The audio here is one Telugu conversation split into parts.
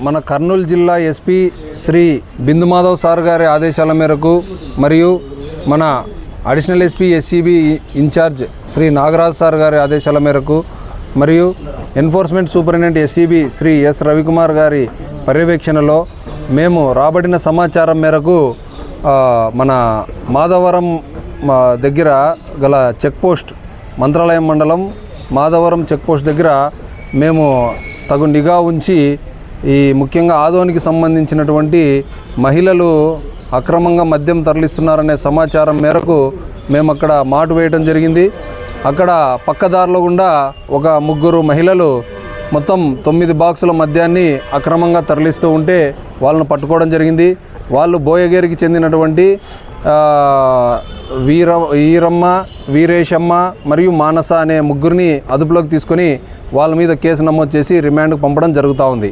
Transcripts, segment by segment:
మన కర్నూలు జిల్లా ఎస్పీ శ్రీ బిందు మాధవ్ సార్ గారి ఆదేశాల మేరకు మరియు మన additional SP SCB incharge Shri Nagaraj sir గారి ఆదేశాల మేరకు మరియు enforcement superintendent SCB Shri S Ravikumar గారి పర్యవేక్షణలో మేము రాబడిన సమాచారం మేరకు మన మాధవరం మా దగ్గర గల చెక్పోస్ట్ మంత్రాలయం మండలం మాధవరం చెక్పోస్ట్ దగ్గర మేము తగు నిఘా ఉంచి ఈ ముఖ్యంగా ఆదోనికి సంబంధించినటువంటి మహిళలు అక్రమంగా మద్యం తరలిస్తున్నారనే సమాచారం మేరకు మేము అక్కడ మాటు వేయడం జరిగింది. అక్కడ పక్కదారిలో గుండా ఒక ముగ్గురు మహిళలు మొత్తం తొమ్మిది బాక్సుల మద్యాన్ని అక్రమంగా తరలిస్తూ ఉంటే వాళ్ళను పట్టుకోవడం జరిగింది. వాళ్ళు బోయగేరికి చెందినటువంటి వీర వీరమ్మ వీరేశమ్మ మరియు మానస అనే ముగ్గురిని అదుపులోకి తీసుకొని వాళ్ళ మీద కేసు నమోదు చేసి రిమాండ్కు పంపడం జరుగుతూ ఉంది.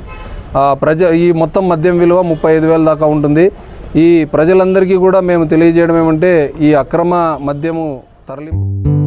ప్రజ ఈ మొత్తం మద్యం విలువ ముప్పై ఐదు వేల దాకా ఉంటుంది. ఈ ప్రజలందరికీ కూడా మేము తెలియజేయడం ఏమంటే ఈ అక్రమ మద్యము తరలింపు